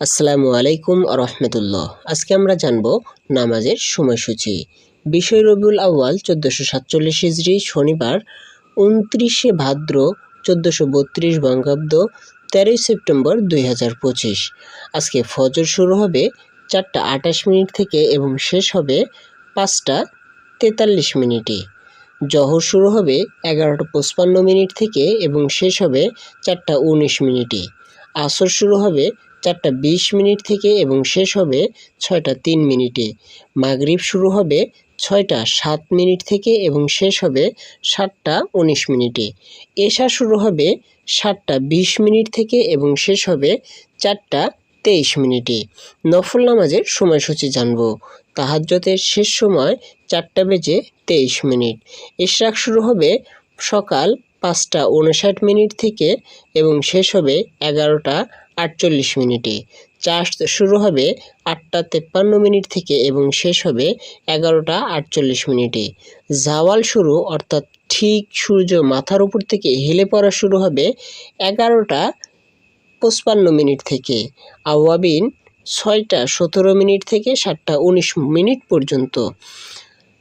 আসসালামু আলাইকুম রহমতুল্লাহ। আজকে আমরা জানব নামাজের সময়সূচি। বিষয় রবিউল আউয়াল চোদ্দোশো সাতচল্লিশ হিজড়ি শনিবার উনত্রিশে ভাদ্র চোদ্দোশো বত্রিশ বঙ্গাব্দ তেরোই সেপ্টেম্বর দুই হাজার পঁচিশ। আজকে ফজর শুরু হবে চারটা আটাশ মিনিট থেকে এবং শেষ হবে পাঁচটা তেতাল্লিশ মিনিটে। জহর শুরু হবে এগারোটা পঁচপান্ন মিনিট থেকে এবং শেষ হবে চারটা উনিশ মিনিটে। আসর শুরু হবে চারটা বিশ মিনিট থেকে এবং শেষ হবে ছয়টা তিন মিনিটে। মাগরিব শুরু হবে ছয়টা সাত মিনিট থেকে এবং শেষ হবে সাতটা উনিশ মিনিটে। এশা শুরু হবে সাতটা বিশ মিনিট থেকে এবং শেষ হবে চারটা তেইশ মিনিটে। নফল নামাজের সময়সূচি জানব। তাহাজ্জতের শেষ সময় চারটা বেজে তেইশ মিনিট। ইশরাক শুরু হবে সকাল পাঁচটা উনষাট মিনিট থেকে এবং শেষ হবে এগারোটা আটচল্লিশ মিনিটে। চাষ শুরু হবে আটটা তেপ্পান্ন মিনিট থেকে এবং শেষ হবে এগারোটা আটচল্লিশ মিনিটে। জাওয়াল শুরু, অর্থাৎ ঠিক সূর্য মাথার উপর থেকে হেলে পড়া শুরু হবে এগারোটা পঁচপান্ন মিনিট থেকে। আওয়াবিন ছয়টা সতেরো মিনিট থেকে সাতটা উনিশ মিনিট পর্যন্ত।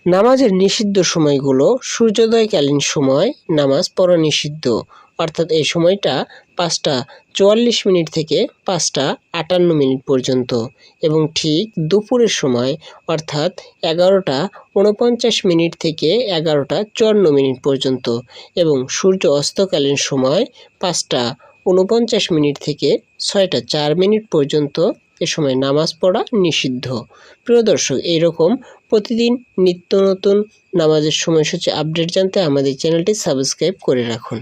নামাজের নিষিদ্ধ সময়গুলো সূর্যোদয়কালীন সময় নামাজ পড়া নিষিদ্ধ। অর্থাৎ এই সময়টা পাঁচটা চুয়াল্লিশ মিনিট থেকে পাঁচটা আটান্ন মিনিট পর্যন্ত এবং ঠিক দুপুরের সময়, অর্থাৎ এগারোটা উনপঞ্চাশ মিনিট থেকে এগারোটা চুয়ান্ন মিনিট পর্যন্ত এবং সূর্য অস্তকালীন সময় পাঁচটা উনপঞ্চাশ মিনিট থেকে ছয়টা চার মিনিট পর্যন্ত এ সময় নামাজ পড়া নিষিদ্ধ। প্রিয় দর্শক, এইরকম প্রতিদিন নিত্য নতুন নামাজের সময়সূচি আপডেট জানতে আমাদের চ্যানেলটি সাবস্ক্রাইব করে রাখুন।